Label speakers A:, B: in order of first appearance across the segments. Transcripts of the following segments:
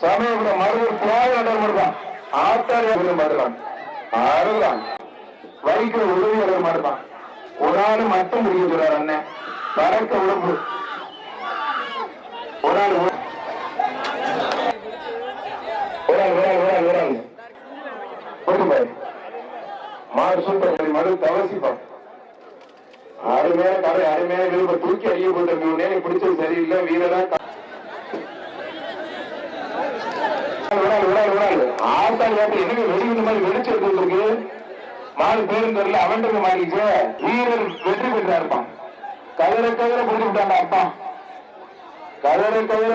A: சமயபுரம் மருதூர் தியாக நகர் மட்டும் ஆத்தாரிய மாட்டான் அருதான் வைக்கிற உதவி மாட்டான் ஒரு ஆள் மட்டும் முடிக்க சொல்றாரு அண்ணன். பறக்க உடம்பு. ஒரு ஆள் ஒரு ஆள் ஒரு ஆள் ஒரு ஆள் ஒரு ஆள். போட்டு மாடு சூப்பர் மடு தவசிப்பான் அருமையான கடை அருமையான விரும்ப தூக்கி அடிய போட்ட நேரம் பிடிச்சது சரியில்லை. வீரதான் விடாது விடாது விடாது ஆத்தாள் வேட்டை எனக்கு வெளியிட மாதிரி வெளிச்சம் இருக்கு மாடு பேரும் தெரியல அவன்கிட்ட மாறிச்சு வீரர் வெற்றி பெற்றா இருப்பான் கதற கதற பிடிச்சு விட்டாங்க அப்பா கதற கதற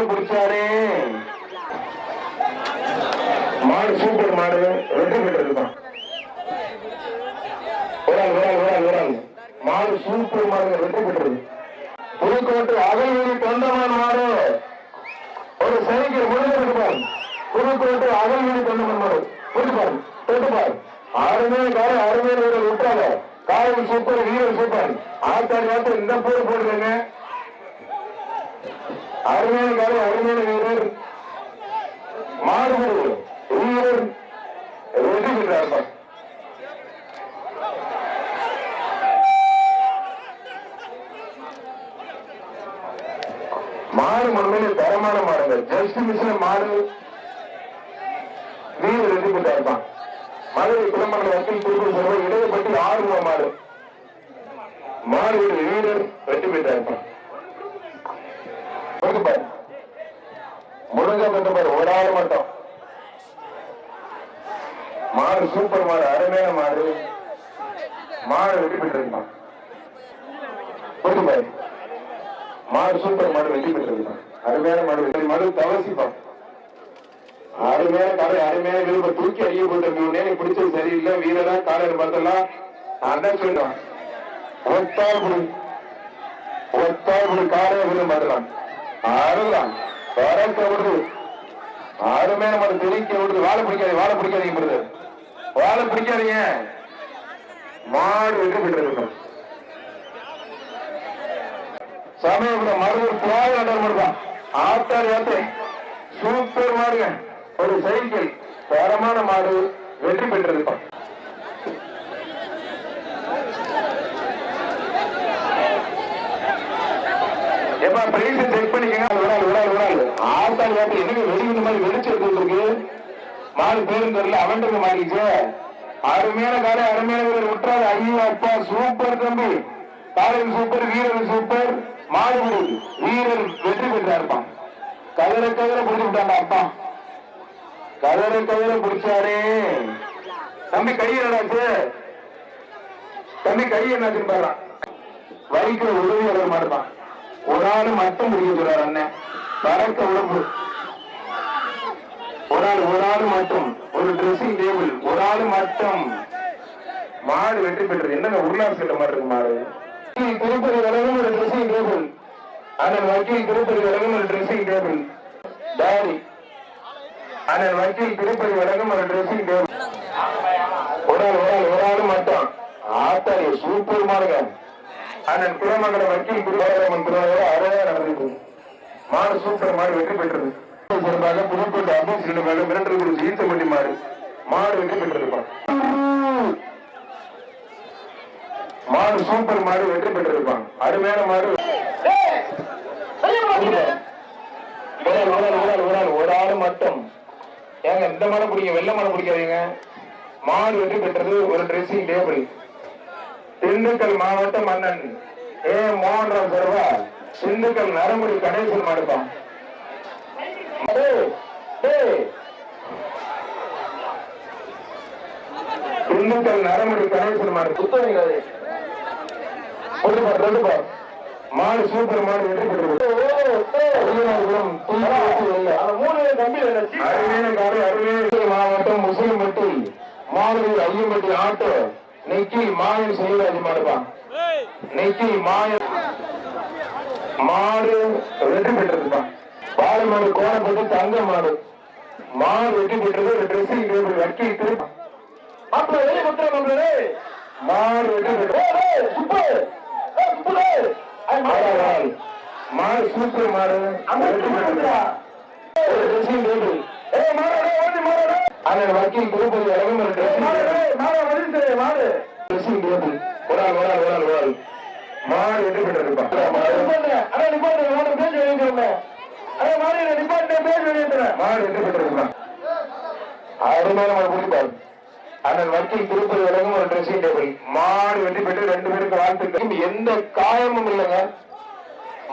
A: மாடு சூப்பர் மாடு வெற்றி பெற்றிருப்பான் ஒரு ஆள் ஒரு ஆள் ஒரு ஆள் ஒரு ஆள் மாடு சூப்பர் மாடு வெற்றி பெற்றது புதுக்கோட்டை அகல்வெளி தொண்டமான மாடு ஒரு சைக்கிள் முடிஞ்சிருப்பார் போட்டு அகல்வெளி கொண்டு மாடு புதுப்பார் தொட்டுப்பார் அருமையான காலை அருமையான வீரர் விட்டாங்க காவல் சூப்பர் வீரர் சூப்பர் ஆத்தாடி காலத்தில் இந்த போர் போடுறாங்க அருமையான காலம் அருமையான வீரர். மாறுபடு. வீரர். வெற்றி பெற்றார் மாடு உண்மையிலே தரமான மாடுங்க. ஜஸ்ட் மிஸ்ல மாடு. வீடு ரெடி பண்ணிட்டா மதுரை குளமணி வக்கீல் திருப்பூர் சொல்ற இடையப்பட்டி ஆறு ரூபா மாடு மாடு வீரர் வெற்றி பெற்றார். இருப்பான் கொடுத்து முருங்க பெற்ற ஒரு ஆள் மட்டும். மாடு சூப்பர் மாடு அருமையான மாடு மாடு வெற்றி பெற்றிருப்பான் மாடு சூப்பர் மாடு வெற்றி பெற்றிருக்கான் அருமையான மாடு மாடு தவசிப்பான் அருமையான காலை அருமையான விரும்ப தூக்கி அடிய போட்ட மீனே பிடிச்சது சரியில்லை. வீரரா காலையில் பார்த்தலாம் நான் தான் சொல்றேன் புடி ஒத்தால் புடி காலையை விரும்ப மாட்டலாம் அருதான் பறக்க விடுது அருமையான மாடு தெளிக்க விடுது. வாழை பிடிக்காதீங்க வாழை பிடிக்காதீங்க பிரதர் வாழை பிடிக்காதீங்க. மாடு வெற்றி பெற்றிருக்கோம் சமயபுரம் மறுபடியும் தியாக நகர் மட்டும் ஆத்தார் யாத்திரை சூப்பர் மாடுங்க. ஒரு சைக்கிள் தரமான மாடு வெற்றி பெற்றிருப்பான் எப்பா பிரைஸ் செக் பண்ணிக்கங்க. அது விடாது விடாது விடாது ஆத்தாள் யாத்திரை எனக்கு வெளியிட மாதிரி வெளிச்சம் இருக்கு? மாடு பேரும் தெரியல அவன்கிட்ட மாறிச்சு அருமையான காலை அருமையான வீரர் விட்டுறாரு ஐயோ அப்பா சூப்பர் தம்பி. காலையில் சூப்பர் வீரர் சூப்பர் மாடு வீரர் வெற்றி பெற்றாருப்பான் இருப்பான் கதற கதற பிடிச்சு விட்டாங்க அப்பா கதற கதற பிடிச்சாரே. தம்பி கை என்னாச்சு? தம்பி கை என்னாச்சுன்னு பாருறான் வரிக்கிற உதவி வர மாட்டான் ஒரு ஆள் மட்டும் பிடிக்க சொல்றாரு அண்ணன். பறக்க உடம்பு. ஒரு ஆள் ஒரு ஆள் மட்டும். ஒரு ட்ரெஸ்ஸிங் டேபிள் ஒரு ஆள் மட்டும். மாடு வெற்றி பெற்றது. என்னங்க உருளார் செல்ல மாதிரி இருக்கு மாடு? திருப்பதி விலகும் ஒரு ட்ரெஸ்ஸிங் டேபிள் அண்ணன் வக்கீல் திருப்பதி விலகும் ஒரு ட்ரெஸ்ஸிங் டேபிள் டாடி அண்ணன் வக்கீல் திருப்பதி விலகும் ஒரு ட்ரெஸ்ஸிங் டேபிள் ஒரு ஆள் ஒரு ஆள் ஒரு ஆள் மட்டும். ஆத்தாரி சூப்பர் மாடுங்க அண்ணன் குலமங்கல வக்கீல் குருவாரம்மன் திருவாரூர் அழகா நடந்தது மாடு சூப்பர் மாடு வெற்றி பெற்றது. சிறப்பாக புதுக்கோட்டை அபூஸ் நிலமாக மிரட்டல் குரு ஈர்த்தமட்டி மாடு. மாடு வெற்றி பெற்றிருப்பான் மாடு சூப்பர் மாடு வெற்றி பெற்றிருப்பான். அருமையான மாடு. ஒரு ஆள், ஒரு ஆள், ஒரு ஆள், ஒரு ஆள், ஒரு ஆள் மட்டும். ஏங்க இந்த மாடை பிடிக்க வெள்ளை மாடை பிடிக்காதீங்க. மாடு வெற்றி பெற்றது ஒரு ட்ரெஸ்ஸிங் டேபிள் திண்டுக்கல் மாவட்டம் மன்னன் ஏ. மோகன்ராவ் சர்வா திண்டுக்கல் நரமுடி கணேசன் மாடுப்பான். திண்டுக்கல் நரமுடி கணேசன் மாடு. பார் ரெண்டு பார். மாடு சூப்பர் மாடு வெற்றி பெற்றது. மாவட்டம் முஸ்லிம்பட்டி மாவூர் ஐயம்பட்டி ஆட்டோ. நெக்கில் மாயன் செய்யராஜ் மாடுப்பான் நெக்கில் மாயன். மாடு வெற்றி பெற்றிருப்பான் பால் மாடு கோணப்பட்டு தங்க மாடு. மாடு வெற்றி பெற்றது ஒரு ட்ரெஸ்ஸிங் டேபிள் வக்கி திருப்பி அப்ப வெளியே கொடுத்துருவாங்க மாடு வெற்றி பெற்றது மாடு சூப்பர் மாடு ஒரு ட்ரெஸ்ஸிங் டேபிள் அண்ணன் வக்கீல் திருப்பதி வழங்கும் ஒரு dressing table. ஒரு ஆள், ஒரு ஆள், ஒரு ஆள், ஒரு ஆள். மாடு வெற்றி பெற்றிருப்பான்
B: மாடு
A: வெற்றி பெற்றிருப்பான் அருமையான மாடு குடிப்பார் அண்ணன் வக்கீல் திருப்பதி வழங்கும் ஒரு ட்ரெஸ்ஸிங் டேபிள் மாடு வெற்றி பெற்று ரெண்டு பேருக்கு வாழ்த்துக்கள். எந்த காயமும் இல்லைங்க.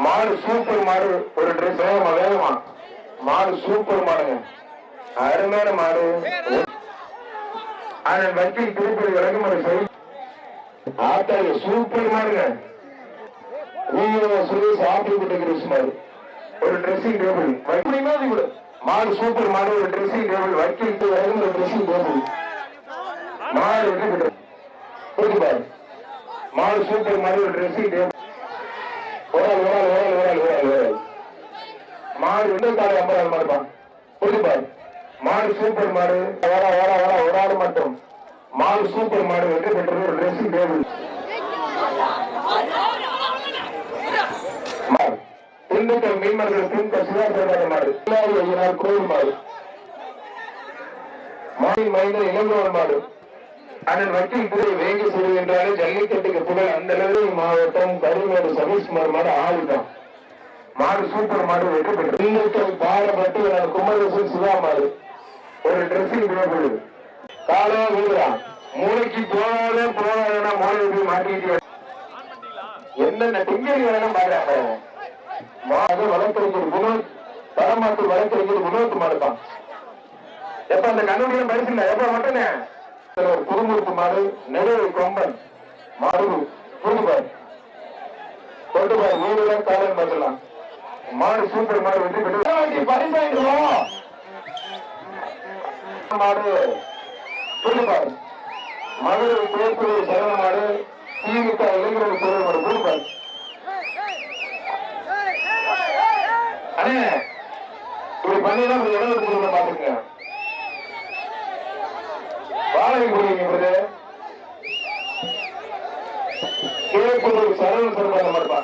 A: மாடு சூப்பர் மாடு ஒரு ட்ரெஸ் வேகமா வேகமா. மாடு சூப்பர் மாடுங்க. அருமையான மாடு. அண்ணன் வக்கீல் திருப்பதி வழங்கும் ஒரு சொல் ஆத்தாங்க சூப்பர் மாடுங்க. சுரேஷ் ஆப்பிள் கிருஷ்ண மாடு. ஒரு ட்ரெஸ்ஸிங் டேபிள் கூட. மாடு சூப்பர் மாடு ஒரு ட்ரெஸ்ஸிங் டேபிள் வக்கீல் வழங்கும் ஒரு ட்ரெஸ்ஸிங் டேபிள் மாடு வெற்றி பெற்றது மாடு சூப்பர் மாடு ஒரு ட்ரெஸ்ஸிங் டேபிள் ஒரு ஆள் ஒரு ஆள் ஒரு மாடு எந்த காலை ஐம்பது மாடுப்பா புரிஞ்சு மாடு சூப்பர் மாடு வர வர வர ஒரு ஆள் மட்டும். மாடு சூப்பர் மாடு வெற்றி பெற்றது ஒரு ட்ரெஸ்ஸிங் டேபிள் மாடு திண்டுக்கல் மீன்மர்கள் பின் சிவாசார மாடு இல்லாத ஐயனார் மாடு மாடி மைந்த இளங்கோவன் மாடு அண்ணன் வக்கீல் திரு வேங்கி சிறு ஜல்லிக்கட்டுக்கு புகழ் அந்த அளவு மாவட்டம் கருமேடு சதீஷ்குமார் மாடு ஆளுதான். மாடு சூப்பர் மாடு வெற்றி பெற்று திண்டுக்கல் பாரப்பட்டு நான் சிவா மாடு. ஒரு ட்ரெஸ்ஸிங் டேபிள் காலையா விழுகிறான் மூளைக்கு போகாதே போகாதேன்னா மூளை போய் மாட்டிக்கிட்டு என்னென்ன திங்கடி வேணும் பாக்குறாங்க மாடு வழக்கறிஞர் வினோத் பரமாத்து வழக்கறிஞர் வினோத் மாடுதான். எப்ப அந்த கண்ணுடைய பரிசு இல்ல? எப்ப மட்டுனே ஒரு குறுமுறுப்பு மாடு நெடுவை கொம்பன் மாடு புதுபார் கொண்டுபார் வீடுல காலம் பார்க்கலாம் மாடு சூப்பர் மாடு வெற்றி பெற்று பரிசாயிடுவோம். மாடு புதுபார் மதுரை பேப்பூர் சரவண மாடு திமுக இளைஞர்கள் பொருள் மாடு புதுபார் அண்ணே இப்படி பண்ணினா இடம் எடுத்து பாத்துக்கங்க வாடகை கொடுங்க பிரதே சரவண சரவண மாட்டா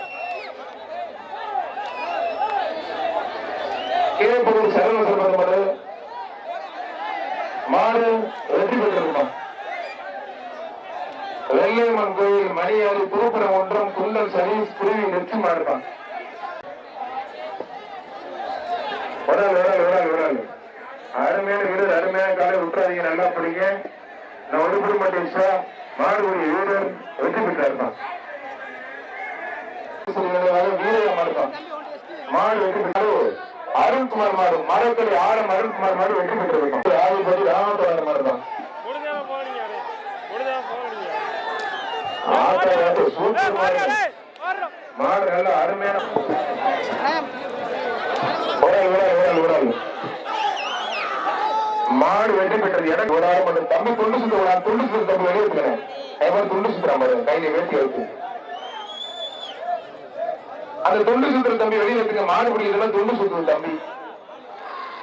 A: கேட்பது சரவண மாடு மாடு வெற்றி பெற்றிருப்பான் வெள்ளையம்மன் கோயில் ஒன்றம் குண்டல் சதீஷ் குருவி வெற்றி மாடுதான் உடல் ஆள், ஒரு ஆள், அருமையான வீரர் அருமையான காலை விட்டுறாதீங்க நல்லா படிங்க. நான் ஒடுபடி மாட்டேன் மாடுபடி வீரர் வெற்றி பெற்றாருப்பான் வீரர் மாடுப்பான் மாடு வெற்றி பெற்றாரு அருண்குமார் மாடு மரக்கடி ஆடம் அருண்குமார் மாடு வெற்றி பெற்றிருப்பான் ஆதிபதி ராமத்தவன் மாடுதான் மாடு நல்ல அருமையான உடல் உடல் உடல் உடல். மாடு வெற்றி பெற்றது எனக்கு ஒரு ஆள் மட்டும் தம்பி துண்டு சுத்த ஒரு துண்டு சுத்த தம்பி வெளியே இருக்கிறேன் துண்டு சுத்துறான் பாரு கையில வேட்டி வைத்து அந்த துண்டு சுத்துற தம்பி வெளியே இருக்கு மாடு பிடிக்கிறதுல துண்டு சுத்துது தம்பி.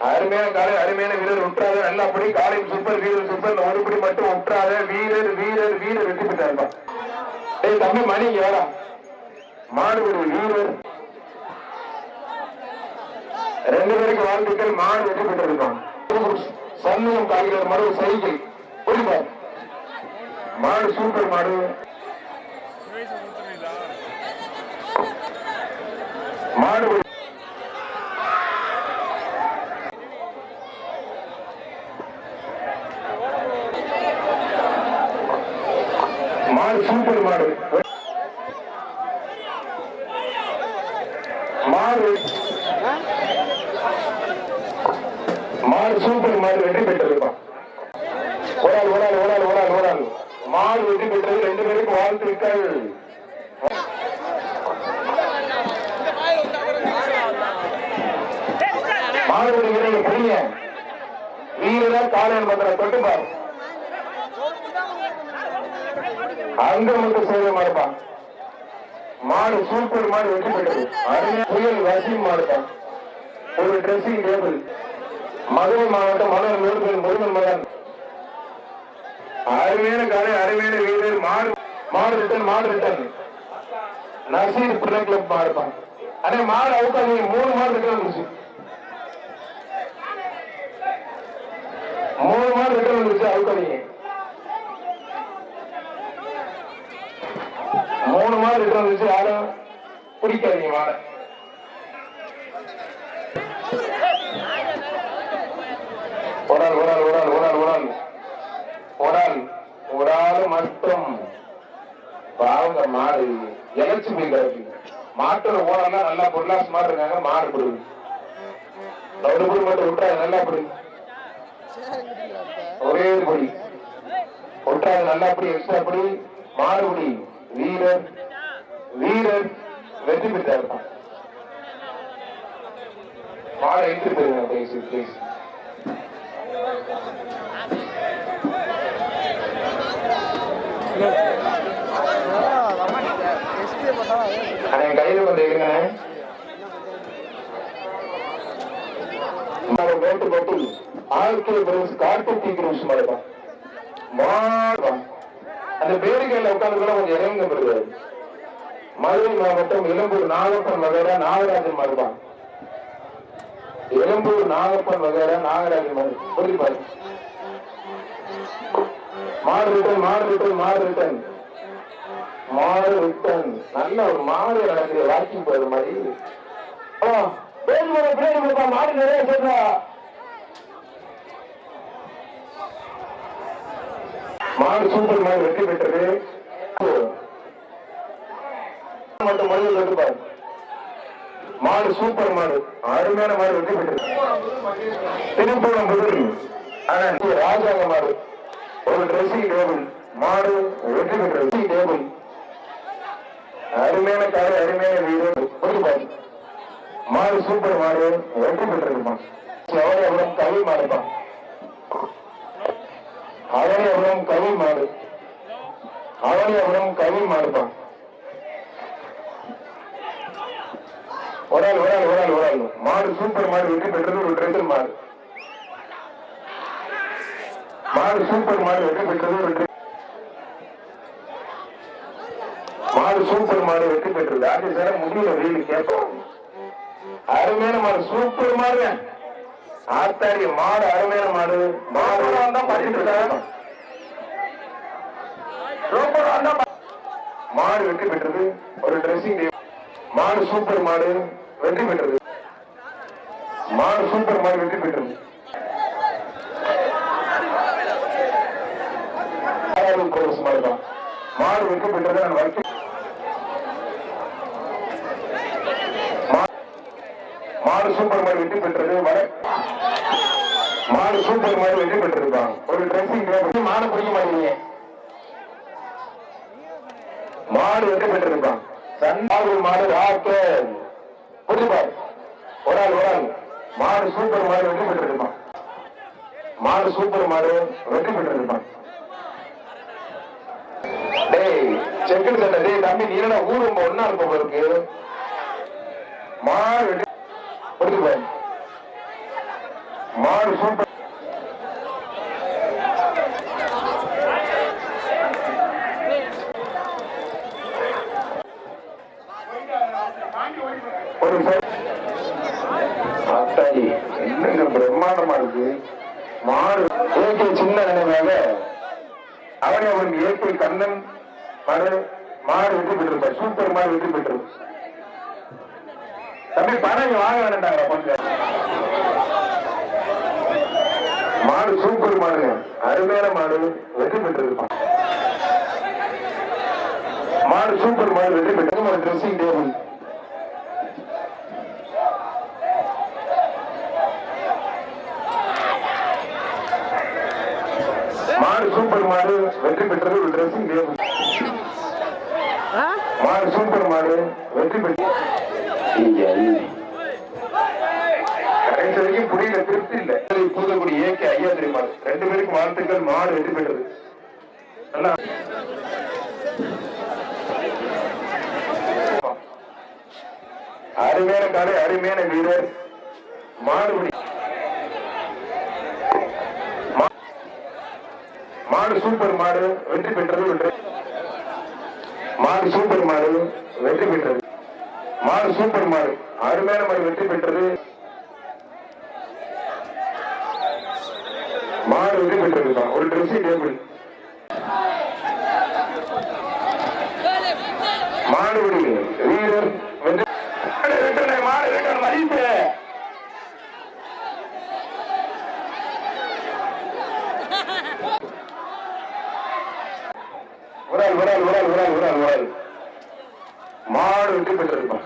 A: அருமையான காலை அருமையான வீரர் உற்றாத நல்ல அப்படி காலை சூப்பர் வீரர் சூப்பர் ஒருபடி மட்டும் உற்றாத வீரர் வீரர் வீரர் வெற்றி பெற்றாருப்பா. ஏய் தம்பி மணி இங்க மாடு மாடுபிடி வீரர். ரெண்டு பேருக்கு வாழ்த்துக்கள் மாடு வெற்றி பெற்றிருக்கான். சண்முகம் காய்கறி மாடு ஒரு சைக்கிள் புரியுதா? மாடு சூப்பர் மாடு. மாடு மாடு சூப்பர் மாடு வெற்றி பெற்றிருப்பான் ஒரு ஆள் ஒரு ஆள் ஒரு ஆள் ஒரு ஆள் ஒரு ஆள் மாடு வெற்றி பெற்றது ரெண்டு பேருக்கு வாழ்த்துக்கள் மாடுபடி வீரர்கள் புரியுங்க வீரரா காலையில் மந்திர தொட்டுப்பார் அங்க மட்டும் சேவை மாறுப்பான் மாடு சூப்பர் மாடு வெற்றி பெற்றது அருமையா புயல் வசீம் மாவட்டம் ஒரு ட்ரெஸ்ஸிங் டேபிள் மதுரை மாவட்டம் மலர் நூறுபேர் முருகன் மகன் அருமையான காலை அருமையான வீரர் மாடு மாடு ரிட்டன் மாடு ரிட்டன் நசீர் பிள்ளை கிளப் மாடுப்பான் அதே மாடு அவுட்டா நீங்க மூணு மாடு ரிட்டன் வந்துருச்சு. மூணு மாடு மாடு ரிட்டர்ன் அவுட்டா நீங்க மூணு மாடு ரிட்டர்ன் வந்துருச்சு யாரும் பிடிக்காதீங்க மாடை ஒரு உடல் உடல் உடல் உடல். உடல் ஒரு ஒரு ஆள் மட்டும். பாவங்க மாடு. இழைச்சு மீன் கிடக்கு. மாட்டுல ஓடனா நல்லா பொருளாசு மாடு இருக்காங்க மாடு பிடிக்கும் ஒரு குடி மட்டும் விட்டுறாங்க நல்லா பிடி. ஒரே ஒரு பொடி. விட்டுறாங்க நல்லா பிடி எக்ஸ்ட்ரா பிடி. மாடு பிடி. வீரர். வீரர். வெற்றி பெற்றார் இருப்பான் மாடை எடுத்து போயிருங்க ப்ளீஸ் பிளீஸ் அண்ணே, கையில கொஞ்சம் இருங்கண்ணே நம்ம வேட்டு போட்டு ஆழ்கை கார்த்திக் தீக்கிரம் உட்கார்ந்து கொஞ்சம் இறங்க வருது மதுரை மாவட்டம் இளம்பூர் நாகப்பன் வகைரா நாகராஜன் மாடுதான் இளம்பூர் நாகப்பன் வகைரா நாகராஜன் மாடு புரிஞ்சு பாரு. மாடு ரிட்டன் மாடு ரிட்டன் மாடு ரிட்டன் மாடு ரிட்டன் நல்ல ஒரு மாடு நடக்குது வாக்கிங் போற மாதிரி.
B: ஆ, கொடுப்பா மாடு நிறைய சொல்றா
A: மாடு சூப்பர் மாடு வெற்றி பெற்றது. மட்டும் மனிதர்கள் இருக்கு பாருங்க மாடு சூப்பர் மாடு. அருமையான மாடு வெற்றி பெற்று திருப்பூரம் புதிர் ஆனா ராஜாங்க மாடு. ஒரு ட்ரெஸ்ஸிங் டேபிள் மாடு வெற்றி பெற்ற dressing டேபிள் அருமையான காடு அருமையான வீடு. புரியுது மாடு சூப்பர் மாடு. வெற்றி பெற்றிருப்பான் எவ்வளவு எவ்வளவு கவி மாடுப்பான் அவனே எவ்வளவு கவி மாடு. அவனே எவ்வளவு கவி மாடுப்பான் ஒரு ஆள் ஒரு ஆள் ஒரு ஆள் ஒரு ஆள் மாடு சூப்பர் மாடு வெற்றி பெற்றது ஒரு ட்ரெஸ்ஸர் மாடு. மாடு சூப்பர் மாடு வெற்றி பெற்றது ஒரு மாடு சூப்பர் மாடு வெற்றி பெற்றது. அது சார் முடியல வெயில் கேட்போம். அருமையான மாடு சூப்பர் மாடு. ஆத்தாடி மாடு அருமையான மாடு. மாடு தான் பண்ணிட்டு இருக்காங்க மாடு வெற்றி பெற்றது ஒரு ட்ரெஸ்ஸிங் மாடு சூப்பர் மாடு. வெற்றி பெற்றது. மாடு சூப்பர் மாடு வெற்றி பெற்றது. ஆறாவது கோர்ஸ் தான் மாடு வெற்றி பெற்றது நான் வச்சு மாடு சூப்பர் மாடு வெற்றி பெற்றது. வர மாடு சூப்பர் மாடு வெற்றி பெற்றிருக்கான் ஒரு டிரெஸ்ஸிங் மாடு பிடிக்க மாட்டீங்க. மாடு வெற்றி பெற்றிருக்கான் சண்டாவது மாடு ராக்க புரியுமா ஒரு ஆள் ஒரு ஆள் மாடு சூப்பர் மாடு வெற்றி பெற்றிருப்பான் மாடு சூப்பர் மாடு வெற்றி பெற்றிருப்பான் டேய் செக்கல் சட்டை டேய் தம்பி நீ என்ன ஊர் ஒன்னா இருப்ப இருக்கு மாடு வெற்றி புரியுது மாடு சூப்பர் ஒரு நிமிஷம். அத்தாடி என்னங்க பிரம்மாண்டமா இருக்கு மாடு ஏகே சின்ன நினைவாக அவனே அவன் ஏகே கண்ணன் மாடு மாடு வெற்றி பெற்றிருப்பார் சூப்பர் மாடு வெற்றி பெற்று தம்பி பணம் இங்க வாங்க வேண்டாங்க கொஞ்சம் மாடு சூப்பர் மாடு. அருமையான மாடு வெற்றி பெற்றிருப்பான். மாடு சூப்பர் மாடு வெற்றி பெற்றது ஒரு ட்ரெஸ்ஸிங் டேபிள் மாடு சூப்பர் மாடு வெற்றி பெற்றது ஒரு ட்ரெஸ்ஸிங் டேபிள் மாடு சூப்பர் மாடு வெற்றி பெற்று இல்ல பூதக்குடி ஏகே ஐயா தெரியுமா ரெண்டு பேருக்கும் வாழ்த்துக்கள். மாடு வெற்றி பெற்றது. நல்லா. அருமையான காலை அருமையான வீரர். மாடுபிடி மாடு சூப்பர் மாடு வெற்றி பெற்றது வெற்றி மாடு சூப்பர் மாடு வெற்றி பெற்றது. மாடு சூப்பர் மாடு அருமையான மாடு வெற்றி பெற்றது. மாடு வரி பெற்றிருக்கலாம் ஒரு ட்ரெஸ் டேபிள் மாடுபடி வீரர் மாடு வெட்டனை, மதிப்பு. உரால் உரால் உரால் மாடு வெற்றி பெற்றிருப்பான்.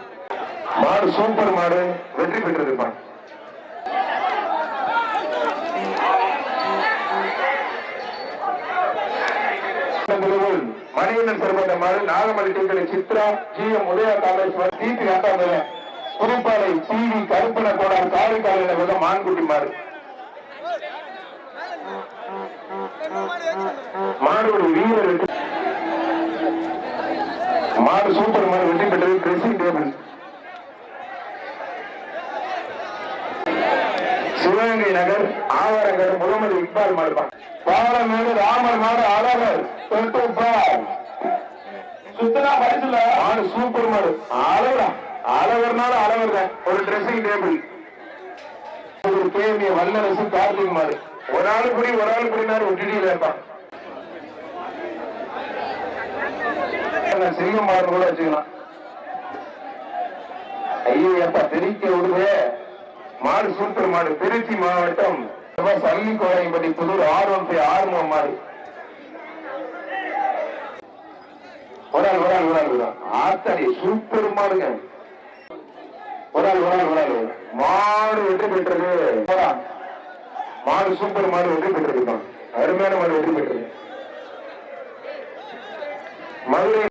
A: மாடு சூப்பர் மாடு வெற்றி பெற்றிருப்பான். மணிகண்டன் பெருமந்த மாடு நாகமணி டீக்கடை சித்ரா ஜி. எம். உதயா காமேஸ்வர் தீபி ஆட்டாந்தல புதுப்பாறை டிவி கருப்பன கோடார் காரைக்கால விட மான்குட்டி மாறு மாடு ஒரு வீரர் மாடு சூப்பர் மாடு வெற்றி பெற்றது டிரெஸ்ஸிங் டேபிள் சிவகங்கை நகர் ஆவரங்கர் முகமது இக்பால் மாடுப்பான் பாலமேடு ராமர் மாடு அழகர் தொட்டு பால் சுத்தனா பரிசுல மாடு சூப்பர் மாடு. அழகா அழகர்னால அழகர் தான். ஒரு ட்ரெஸ்ஸிங் டேபிள் ஒரு கேமிய வல்லரசு கார்த்திக் மாடு. ஒரு ஆள் புடி ஒரு ஆள் புடினாரு ஒட்டிடியில் இருப்பான். சிங்கம் மாடு கூட வச்சுக்கலாம். ஐயோ எப்ப தெரிக்க விடுதே. மாடு சூப்பர் மாடு திருச்சி மாவட்டம் சல்லி புதூர் ஆர்வம் பி ஆர்வம் மாடு. ஒரு ஆள் ஒரு ஆள் ஒரு ஆள் ஆத்தாடி சூப்பர் மாடுங்க. ஒரு ஆள் ஒரு ஆள் ஒரு ஆள். மாடு வெற்றி பெற்றது. போடா. மாடு சூப்பர் மாடு வெற்றி பெற்றிருக்கான் அருமையான மாடு வெற்றி பெற்றது. மதுரை.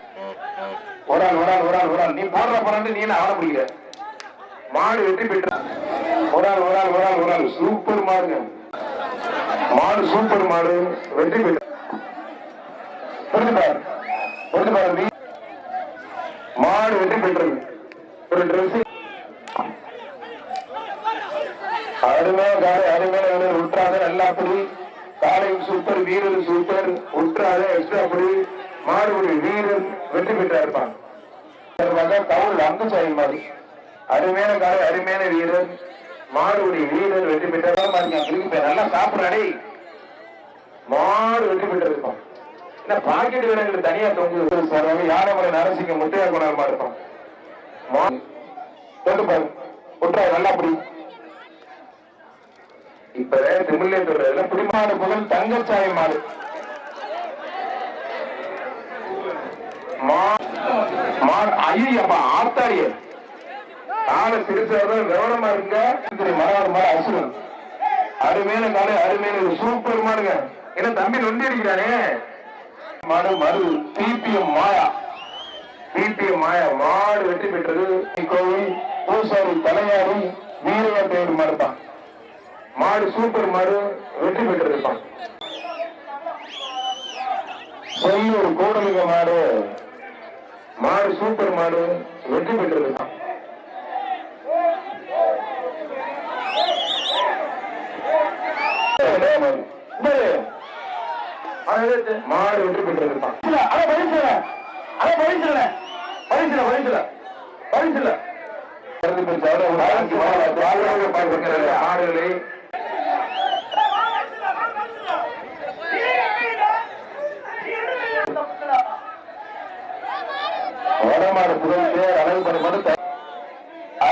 A: ஒரு ஆள் ஒரு ஆள் ஒரு ஆள் ஒரு ஆள். நீ போடுற போறான்னு நீ என்ன ஆட முடியல மாடு வெற்றி பெற்ற ஒரு ஆள் ஒரு ஆள் ஒரு ஆள் ஒரு ஆள் சூப்பர் மாடுங்க. மாடு சூப்பர் மாடு. வெற்றி பெற்ற புரிஞ்சு பாரு. புரிஞ்சு பாரு நீ. மாடு வெற்றி பெற்றது ஒரு ட்ரெஸ் அருமையா காலை அருமையான வீரர் உற்றாத நல்லா புரி காலையும் சூப்பர் வீரர் சூப்பர். உற்றாத எக்ஸ்ட்ரா புடி மாடுபடி வீரர் வெற்றி பெற்றா இருப்பான். கவுல் அங்குசாயி மாதிரி. அருமையான காலை அருமையான வீரர். மாடுபடி வீரர் வெற்றி பெற்றதா பாருங்க நல்லா சாப்பிடுறாடே மாடு வெற்றி பெற்றிருப்பான் என்ன பாக்கெட் வீரர்கள் தனியா தொங்கு சார் யானைமலை நரசிங்க முத்தையா குணாரமா இருக்கும். மா- தொட்டு பாரு. உற்றா நல்லா புடி. இப்ப திமிழ்லே சொல்றதுல புடிமாடு புகழ் தங்கச்சாய மாடு. மாடு மா- ஐயப்பா ஆத்தாடியே. காலை சிரிச்சவர்கள் கவனமா இருக்க மரம் மாடு அசுரன். அருமையான காலை அருமையான சூப்பர் மாடுங்க. என்ன தம்பி நொண்டி அடிக்கிறானே? மாடு மறு பிபிஎம் மாயா. பிபிஎம் மாயா மாடு வெற்றி பெற்றது. கோவில் பூசாரி தலையாரும் வீரையா பேர் மாடு தான் மாடு சூப்பர் மாடு வெற்றி பெற்றிருப்பான் ஒரு கோடலிங்க மாடு. மாடு சூப்பர் மாடு வெற்றி பெற்றிருப்பான் மாடு வெற்றி பெற்றிருப்பான். அட பரிசுல. அட பரிசுல. பரிசுல பரிசுல. பரிசுல. ஆடுகளை வடமாடு புகழ் பேர் அளவு பண்ணி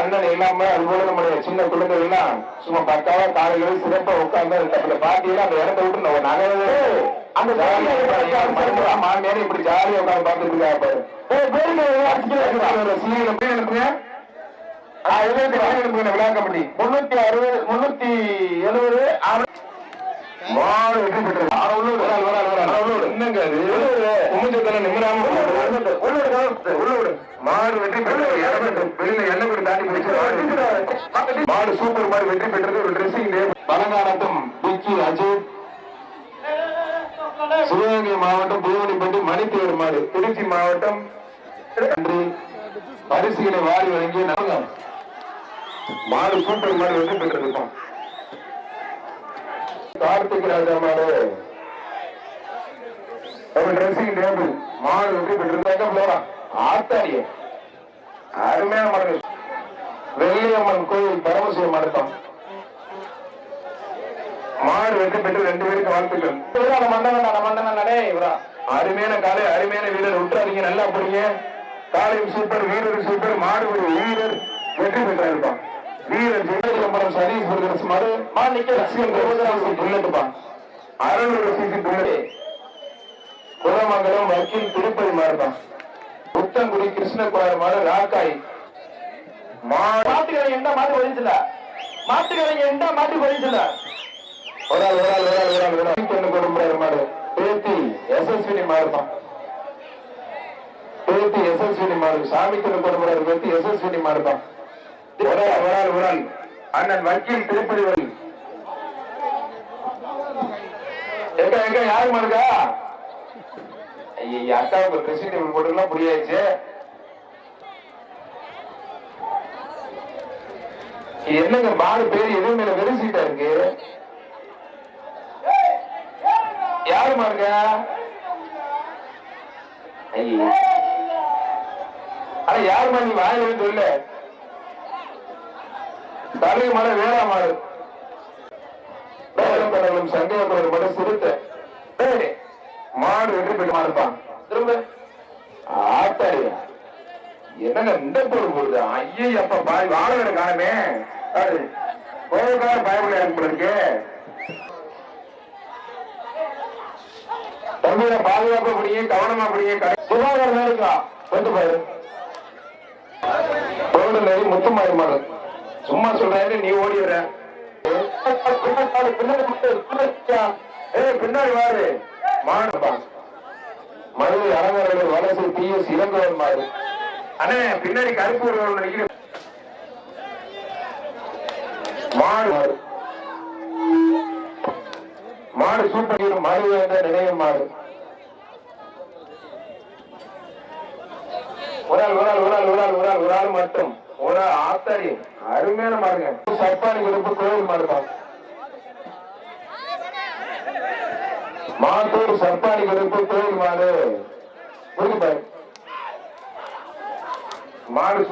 A: அண்ணன் இல்லாம அது போல நம்முடைய சின்ன குழந்தைகள் எல்லாம் சும்மா பக்காவா காலையில சிறப்பா உட்கார்ந்து அந்த பாட்டியில அந்த இடத்த விட்டு நம்ம நகரவே அந்த மாமியார் இப்படி ஜாலியா உட்கார்ந்து பார்த்துட்டு இருக்கா பாரு. ஏய், பேருங்க, அடிச்சுட்டு சீரியல் எப்படி அனுப்புங்க ஆ, எழுபத்தி நாலு அனுப்புங்க விழா கமிட்டி முன்னூத்தி அறுபது முன்னூத்தி எழுபது மாடு வெற்றி பெற்றது என்னங்க அது நிம்மராம மாடு வெற்றி பெற்றது வெளியில எண்ணெய் கொடி தாண்டி போயிடுச்சு. மாடு சூப்பர் மாடு வெற்றி பெற்றது ஒரு ட்ரெஸ்ஸிங் டே பலங்கானத்தம் டிக்கி அஜித். சிவகங்கை மாவட்டம் புதுவனிப்பட்டி மணித்தேவர் மாடு. திருச்சி மாவட்டம். நன்றி. பரிசுகளை வாரி வழங்கிய நாங்க மாடு சூப்பர் மாடு வெற்றி பெற்றிருக்கோம் கார்த்திக் ராஜா மாடு ஒரு ட்ரெஸ்ஸிங் டேபிள் மாடு வெற்றி பெற்றிருந்தாங்க போறா ஆத்தாடிய. அருமையான மாடு வெள்ளியம்மன் கோயில் பரமசிவம் மடத்தம். மாடு மாடு வெற்றி பெற்று ரெண்டு பேருக்கு வாழ்த்துக்கள்.
B: இவரா நம்ம மண்டனம் மண்டனம் நடே இவரா.
A: அருமையான காலை அருமையான வீரர் விட்டுறாதீங்க நல்லா போறீங்க காலையும் சூப்பர் வீரர் சூப்பர் மாடு ஒரு வீரர் வெற்றி பெற்றாருப்பான் வீரர் ஜெயலலிதம்பரம் சதீஷ் பிரதர்ஸ் மாடு
B: மா நிக்க
A: லட்சியம் கோபுராசி புல்லட்டுப்பா அறுநூறு சிசி புல்லட்டு குலமங்கலம் வக்கீல் திருப்பதி மாறுதான் புத்தங்குடி கிருஷ்ணகுமார் மாடு ராக்காய். மாடு.
B: மாட்டுக்கரைங்க எந்த மாட்டு வலிச்சுல மாட்டுக்கரைங்க எந்த மாட்டு வலிச்சுல
A: ஒரு ஆள் ஒரு ஆள் ஒரு ஆள் ஒரு ஆள் பொண்ணு கொடுப்பாரு மாடு. பேத்தி எஸ்எஸ்வினி மாறுதான் பேத்தி எஸ்எஸ்வினி மாடு. சாமி கொண்டு கொடுப்பாரு பேத்தி எஸ்எஸ்வினி மாறுதான் ஒரு ஆள் ஒரு அண்ணன் வக்கீல் திருப்பதி வழி எங்க எங்க யாரு மனுக்கா அக்காவுக்கு ட்ரெஸ்ஸிங் டேபிள் போட்டுலாம் புரியாச்சு. என்னங்க மாடு பேர் எதுவும் மேல வெறும் இருக்கு? யாரு மாருங்க ஆனா அட நீ வாயில சொல்லு. தலை மாடு வேளா மாடு வேலைப்படலும் சந்தேகப்படும் மாடு சிறுத்தை டேய், மாடு வெற்றி பெற்று மாடுப்பான் திரும்ப ஆத்தாரியா என்னங்க இந்த பொருள் போடுது? ஐயே அப்ப பாய் வாழை காலமே கோவக்கார பயப்பட எனக்கு இருக்கு தம்பியில பாதுகாப்பா கவனமா அப்படியே சுகாதாரம் இருக்கா? வந்து பாரு. ரோடு முத்துமாரி மாடு சும்மா சொல்றாரு நீ ஓடிடுற ஏய் பின்னாடி வாரு. மாடுப்பா மதுரை அரங்கர்கள் வலசை பி எஸ் இளங்கோவன் அண்ணே பின்னாடி கருப்பு ஒரு நினைக்கிறேன் மாடு. மாடு சூப்பர் மாடு வேண்ட நினைவு மாடு. ஒரு ஆள் ஒரு ஆள் ஒரு ஆள் ஒரு ஆள் ஒரு ஆள் மட்டும். ஒரு ஆத்தாடி. அருமையான மாடுங்க. சப்பானி கொடுப்பு கோயில் மாடுதான் மாத்தூர் சப்பானி கொடுப்பு கோயில் மாடு. புரியுது பாரு. மாடு